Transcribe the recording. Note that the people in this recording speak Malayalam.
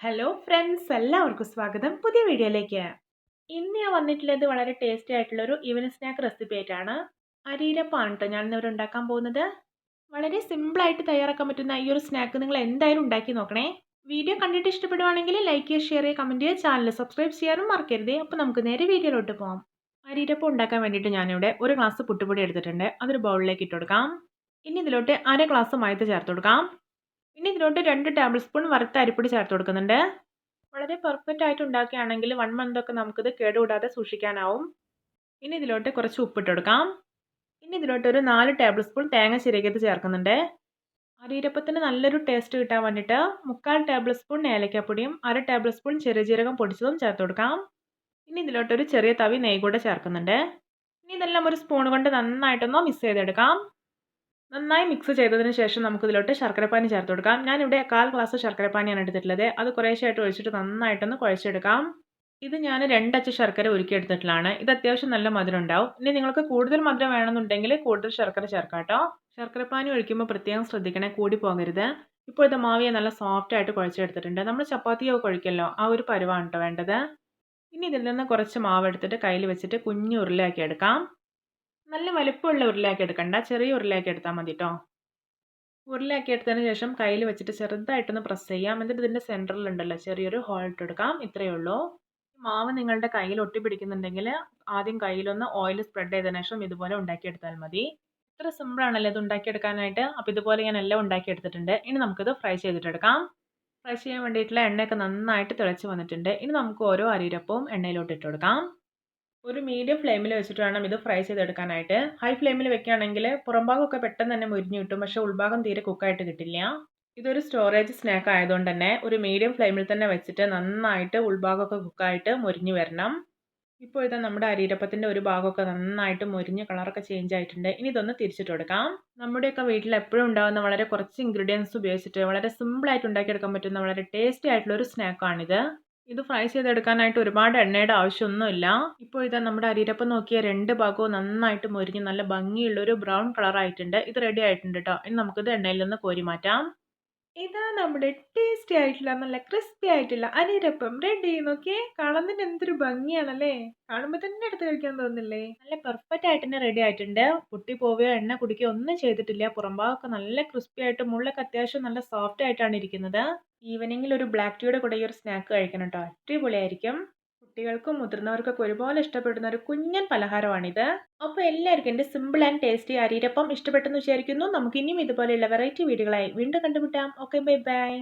ഹലോ ഫ്രണ്ട്സ് എല്ലാവർക്കും സ്വാഗതം. പുതിയ വീഡിയോയിലേക്ക്. ഇന്ന് ഞാൻ വന്നിട്ടുള്ളത് വളരെ ടേസ്റ്റി ആയിട്ടുള്ള ഒരു ഈവനിങ് സ്നാക്ക് റെസിപ്പി ആയിട്ടാണ്. അരിയിലപ്പാണ് കേട്ടോ ഞാൻ ഇന്നിവിടെ ഉണ്ടാക്കാൻ പോകുന്നത്. വളരെ സിമ്പിളായിട്ട് തയ്യാറാക്കാൻ പറ്റുന്ന ഈ ഒരു സ്നാക്ക് നിങ്ങൾ എന്തായാലും ഉണ്ടാക്കി നോക്കണേ. വീഡിയോ കണ്ടിട്ട് ഇഷ്ടപ്പെടുവാണെങ്കിൽ ലൈക്ക് ചെയ്യുക ഷെയർ ചെയ്യുക കമന്റ് ചെയ്യുക ചാനൽ സബ്സ്ക്രൈബ് ചെയ്യാനും മറക്കരുത്. അപ്പോൾ നമുക്ക് നേരെ വീഡിയോയിലോട്ട് പോകാം അരിയിരപ്പം ഉണ്ടാക്കാൻ വേണ്ടിയിട്ട് ഞാനിവിടെ ഒരു ഗ്ലാസ് പുട്ടുപൊടി എടുത്തിട്ടുണ്ട്. അതൊരു ബൗളിലേക്ക് ഇട്ട് കൊടുക്കാം. ഇനി ഇതിലോട്ട് അര ഗ്ലാസ് മൈദ ചേർത്ത് കൊടുക്കാം. ഇനി ഇതിലോട്ട് രണ്ട് ടേബിൾ സ്പൂൺ വറുത്ത അരിപ്പൊടി ചേർത്ത് കൊടുക്കുന്നുണ്ട്. വളരെ പെർഫെക്റ്റ് ആയിട്ട് ഉണ്ടാക്കുകയാണെങ്കിൽ വൺ മന്ത് ഒക്കെ നമുക്കിത് കേടുകൂടാതെ സൂക്ഷിക്കാനാവും. ഇനി ഇതിലോട്ട് കുറച്ച് ഉപ്പിട്ട് കൊടുക്കാം. ഇനി ഇതിലോട്ട് ഒരു നാല് ടേബിൾ സ്പൂൺ തേങ്ങ ചിരകിയത് ചേർക്കുന്നുണ്ട്. അരിയിരപ്പത്തിന് നല്ലൊരു ടേസ്റ്റ് കിട്ടാൻ വേണ്ടിയിട്ട് മുക്കാൽ ടേബിൾ സ്പൂൺ ഏലക്കപ്പൊടിയും അര ടേബിൾ സ്പൂൺ ചെറിയ ജീരകം പൊടിച്ചതും ചേർത്ത് കൊടുക്കാം. ഇനി ഇതിലോട്ടൊരു ചെറിയ തവി നെയ്യ് കൂടെ ചേർക്കുന്നുണ്ട്. ഇനി ഇതെല്ലാം ഒരു സ്പൂൺ കൊണ്ട് നന്നായിട്ടൊന്ന് മിക്സ് ചെയ്തെടുക്കാം. നന്നായി മിക്സ് ചെയ്തതിന് ശേഷം നമുക്കിതിലോട്ട് ശർക്കരപ്പാനി ചേർത്ത് കൊടുക്കാം. ഞാനിവിടെ കാൽ ഗ്ലാസ് ശർക്കരപ്പാനിയാണ് എടുത്തിട്ടുള്ളത്. അത് കുറേശ്ശായിട്ട് ഒഴിച്ചിട്ട് നന്നായിട്ടൊന്ന് കുഴച്ചെടുക്കാം. ഇത് ഞാൻ രണ്ടച്ച് ശർക്കര ഉരുക്കിയെടുത്തിട്ടുള്ളതാണ്. ഇത് അത്യാവശ്യം നല്ല മധുരം ഉണ്ടാവും. ഇനി നിങ്ങൾക്ക് കൂടുതൽ മധുരം വേണമെന്നുണ്ടെങ്കിൽ കൂടുതൽ ശർക്കര ചേർക്കാം കേട്ടോ. ശർക്കരപ്പാനി ഒഴിക്കുമ്പോൾ പ്രത്യേകം ശ്രദ്ധിക്കണേ കൂടി പോകരുത്. ഇപ്പോൾ ഇത് മാവിയെ നല്ല സോഫ്റ്റ് ആയിട്ട് കുഴച്ചെടുത്തിട്ടുണ്ട്. നമ്മൾ ചപ്പാത്തിയൊക്കെ കുഴിക്കല്ലോ ആ ഒരു പരുവാണ് കേട്ടോ വേണ്ടത്. ഇനി ഇതിൽ നിന്ന് കുറച്ച് മാവ് എടുത്തിട്ട് കയ്യിൽ വെച്ചിട്ട് കുഞ്ഞു ഉരുളയാക്കി എടുക്കാം നല്ല വലിപ്പമുള്ള ഉരുളയാക്കി എടുക്കണ്ട. ചെറിയ ഉരുളയാക്കി എടുത്താൽ മതി കേട്ടോ ഉരുളയാക്കി എടുത്തതിന് ശേഷം കയ്യിൽ വെച്ചിട്ട് ചെറുതായിട്ടൊന്ന് പ്രസ് ചെയ്യാം. എന്നിട്ട് ഇതിന്റെ സെന്ററിലുണ്ടല്ലോ ചെറിയൊരു ഹോൾ ഇട്ട് എടുക്കാം. ഇത്രയേ ഉള്ളൂ. മാവ് നിങ്ങളുടെ കയ്യിൽ ഒട്ടിപ്പിടിക്കുന്നുണ്ടെങ്കിൽ ആദ്യം കയ്യിലൊന്ന് ഓയിൽ സ്പ്രെഡ് ചെയ്തതിനു ശേഷം ഇതുപോലെ ഉണ്ടാക്കിയെടുത്താൽ മതി. ഇത്ര സിമ്പിളാണല്ലോ ഇത് ഉണ്ടാക്കിയെടുക്കാനായിട്ട്. അപ്പോൾ ഇതുപോലെ ഞാൻ എല്ലാം ഉണ്ടാക്കിയെടുത്തിട്ടുണ്ട്. ഇനി നമുക്കിത് ഫ്രൈ ചെയ്തിട്ടെടുക്കാം. ഫ്രൈ ചെയ്യാൻ വേണ്ടിയിട്ടുള്ള എണ്ണയൊക്കെ നന്നായിട്ട് തിളച്ച് വന്നിട്ടുണ്ട്. ഇനി നമുക്ക് ഓരോ അരിയിരപ്പവും എണ്ണയിലോട്ട് ഇട്ട് കൊടുക്കാം. ഒരു മീഡിയം ഫ്ലെയിമിൽ വെച്ചിട്ട് വേണം ഇത് ഫ്രൈ ചെയ്തെടുക്കാനായിട്ട്. ഹൈ ഫ്ലെയിമിൽ വെക്കുകയാണെങ്കിൽ പുറംഭാഗമൊക്കെ പെട്ടെന്ന് തന്നെ മുരിഞ്ഞു കിട്ടും. പക്ഷേ ഉൾഭാഗം തീരെ കുക്കായിട്ട് കിട്ടില്ല. ഇതൊരു സ്റ്റോറേജ് സ്നാക്ക് ആയതുകൊണ്ട് തന്നെ ഒരു മീഡിയം ഫ്ലെയിമിൽ തന്നെ വെച്ചിട്ട് നന്നായിട്ട് ഉൾഭാഗമൊക്കെ കുക്കായിട്ട് മുരിഞ്ഞു വരണം. ഇപ്പോൾ ഇതാ നമ്മുടെ അരിയിരപ്പത്തിന്റെ ഒരു ഭാഗമൊക്കെ നന്നായിട്ട് മുരിഞ്ഞ് കളറൊക്കെ ചേഞ്ച് ആയിട്ടുണ്ട്. ഇനി ഇതൊന്ന് തിരിച്ചിട്ട് കൊടുക്കാം. നമ്മുടെയൊക്കെ വീട്ടിൽ എപ്പോഴും ഉണ്ടാകുന്ന വളരെ കുറച്ച് ഇൻഗ്രീഡിയൻസ് ഉപയോഗിച്ചിട്ട് വളരെ സിമ്പിളായിട്ട് ഉണ്ടാക്കിയെടുക്കാൻ പറ്റുന്ന വളരെ ടേസ്റ്റി ആയിട്ടുള്ള ഒരു സ്നാക്കാണിത് ഇത് ഫ്രൈ ചെയ്തെടുക്കാനായിട്ട് ഒരുപാട് എണ്ണയുടെ ആവശ്യമൊന്നുമില്ല. ഇപ്പോൾ ഇതാ നമ്മുടെ അരിരപ്പം നോക്കിയ രണ്ട് ഭാഗവും നന്നായിട്ട് മുരിഞ്ഞ് നല്ല ഭംഗിയുള്ള ഒരു ബ്രൗൺ കളർ ആയിട്ടുണ്ട് ഇത് റെഡി ആയിട്ടുണ്ട് കേട്ടോ ഇനി നമുക്കിത് എണ്ണയിൽ നിന്ന് കോരി മാറ്റാം. ഇതാ നമ്മുടെ ടേസ്റ്റി ആയിട്ടുള്ള നല്ല ക്രിസ്പി ആയിട്ടുള്ള അരിരപ്പം റെഡി നോക്കിയേ കാണുന്നതിന് എന്തൊരു ഭംഗിയാണല്ലേ? കാണുമ്പോൾ തന്നെ എടുത്ത് കഴിക്കാൻ തോന്നില്ലേ? നല്ല പെർഫെക്റ്റ് ആയിട്ട് തന്നെ റെഡി ആയിട്ടുണ്ട്. പൊട്ടി പോവുകയോ എണ്ണ കുടിക്കുകയോ ഒന്നും ചെയ്തിട്ടില്ല. പുറംഭാഗമൊക്കെ നല്ല ക്രിസ്പി ആയിട്ട് മുള്ളൊക്കെ അത്യാവശ്യം നല്ല സോഫ്റ്റ് ആയിട്ടാണ് ഇരിക്കുന്നത്. ഈവനിങ്ങിൽ ഒരു ബ്ലാക്ക് ടീയുടെ കൂടെ ഈ ഒരു സ്നാക്ക് കഴിക്കണം കേട്ടോ അടിപൊളിയായിരിക്കും. കുട്ടികൾക്കും മുതിർന്നവർക്കൊക്കെ ഒരുപോലെ ഇഷ്ടപ്പെടുന്ന ഒരു കുഞ്ഞൻ പലഹാരമാണിത്. അപ്പോൾ എല്ലാവർക്കും എന്റെ സിമ്പിൾ ആൻഡ് ടേസ്റ്റി അരീരപ്പം ഇഷ്ടപ്പെട്ടെന്ന് വിചാരിക്കുന്നു. നമുക്ക് ഇനിയും ഇതുപോലെയുള്ള വെറൈറ്റി വീഡിയോകളായി വീണ്ടും കണ്ടുമുട്ടാം. Okay bye bye